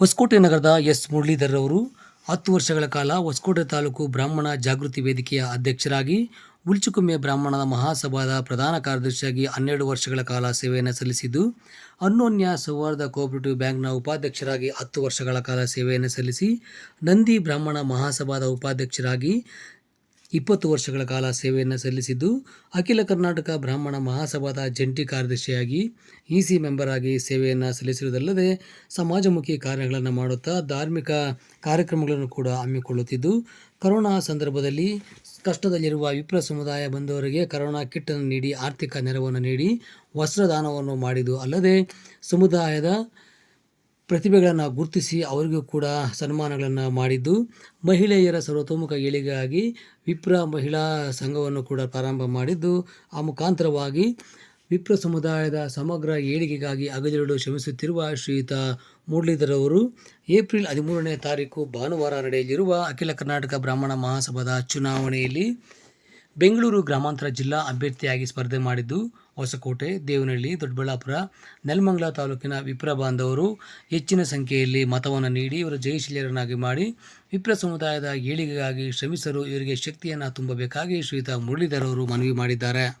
ಹೊಸಕೋಟೆ ನಗರದ ಎಸ್ ಮುರಳೀಧರ್ ಅವರು ಹತ್ತು ವರ್ಷಗಳ ಕಾಲ ಹೊಸಕೋಟೆ ತಾಲೂಕು ಬ್ರಾಹ್ಮಣ ಜಾಗೃತಿ ವೇದಿಕೆಯ ಅಧ್ಯಕ್ಷರಾಗಿ, ಉಲ್ಚುಕುಮ್ಮೆ ಬ್ರಾಹ್ಮಣದ ಮಹಾಸಭಾದ ಪ್ರಧಾನ ಕಾರ್ಯದರ್ಶಿಯಾಗಿ ಹನ್ನೆರಡು ವರ್ಷಗಳ ಕಾಲ ಸೇವೆಯನ್ನು ಸಲ್ಲಿಸಿದ್ದು ಅನ್ಯೋನ್ಯ ಸೌಹಾರ್ದ ಕೋಆಪರೇಟಿವ್ ಬ್ಯಾಂಕ್ನ ಉಪಾಧ್ಯಕ್ಷರಾಗಿ ಹತ್ತು ವರ್ಷಗಳ ಕಾಲ ಸೇವೆಯನ್ನು ಸಲ್ಲಿಸಿ, ನಂದಿ ಬ್ರಾಹ್ಮಣ ಮಹಾಸಭಾದ ಉಪಾಧ್ಯಕ್ಷರಾಗಿ ಇಪ್ಪತ್ತು ವರ್ಷಗಳ ಕಾಲ ಸೇವೆಯನ್ನು ಸಲ್ಲಿಸಿದ್ದು, ಅಖಿಲ ಕರ್ನಾಟಕ ಬ್ರಾಹ್ಮಣ ಮಹಾಸಭಾದ ಜಂಟಿ ಕಾರ್ಯದರ್ಶಿಯಾಗಿ ಇ ಸಿ ಮೆಂಬರ್ ಆಗಿ ಸೇವೆಯನ್ನು ಸಲ್ಲಿಸಿರುವುದಲ್ಲದೆ, ಸಮಾಜಮುಖಿ ಕಾರ್ಯಗಳನ್ನು ಮಾಡುತ್ತಾ ಧಾರ್ಮಿಕ ಕಾರ್ಯಕ್ರಮಗಳನ್ನು ಕೂಡ ಹಮ್ಮಿಕೊಳ್ಳುತ್ತಿದ್ದು, ಕರೋನಾ ಸಂದರ್ಭದಲ್ಲಿ ಕಷ್ಟದಲ್ಲಿರುವ ವಿಪ್ರ ಸಮುದಾಯ ಬಂದವರಿಗೆ ಕರೋನಾ ಕಿಟ್ಟನ್ನು ನೀಡಿ ಆರ್ಥಿಕ ನೆರವನ್ನು ನೀಡಿ ವಸ್ತ್ರದಾನವನ್ನು ಮಾಡಿದ್ದು ಅಲ್ಲದೆ, ಸಮುದಾಯದ ಪ್ರತಿಭೆಗಳನ್ನು ಗುರುತಿಸಿ ಅವರಿಗೂ ಕೂಡ ಸನ್ಮಾನಗಳನ್ನು ಮಾಡಿದ್ದು ಮಹಿಳೆಯರ ಸರ್ವತೋಮುಖ ಏಳಿಗೆಗಾಗಿ ವಿಪ್ರ ಮಹಿಳಾ ಸಂಘವನ್ನು ಕೂಡ ಪ್ರಾರಂಭ ಮಾಡಿದ್ದು, ಆ ಮುಖಾಂತರವಾಗಿ ವಿಪ್ರ ಸಮುದಾಯದ ಸಮಗ್ರ ಏಳಿಗೆಗಾಗಿ ಹಗಲಿರುಳು ಶ್ರಮಿಸುತ್ತಿರುವ ಶ್ರೀಯುತ ಮುರಳೀಧರ್ ಅವರು, ಏಪ್ರಿಲ್ ಹದಿಮೂರನೇ ತಾರೀಕು ಭಾನುವಾರ ನಡೆಯಲಿರುವ ಅಖಿಲ ಕರ್ನಾಟಕ ಬ್ರಾಹ್ಮಣ ಮಹಾಸಭಾದ ಚುನಾವಣೆಯಲ್ಲಿ ಬೆಂಗಳೂರು ಗ್ರಾಮಾಂತರ ಜಿಲ್ಲಾ ಅಭ್ಯರ್ಥಿಯಾಗಿ ಸ್ಪರ್ಧೆ ಮಾಡಿದ್ದು ಹೊಸಕೋಟೆ, ದೇವನಹಳ್ಳಿ, ದೊಡ್ಡಬಳ್ಳಾಪುರ, ನೆಲಮಂಗಲ ತಾಲೂಕಿನ ವಿಪ್ರ ಬಾಂಧವರು ಹೆಚ್ಚಿನ ಸಂಖ್ಯೆಯಲ್ಲಿ ಮತವನ್ನು ನೀಡಿ ಇವರು ಜಯಶೀಲರನ್ನಾಗಿ ಮಾಡಿ ವಿಪ್ರ ಸಮುದಾಯದ ಏಳಿಗೆಗಾಗಿ ಶ್ರಮಿಸಲು ಇವರಿಗೆ ಶಕ್ತಿಯನ್ನು ತುಂಬಬೇಕಾಗಿ ಶ್ರೀತಾ ಮುರಳೀಧರ್ ಅವರು ಮನವಿ ಮಾಡಿದ್ದಾರೆ.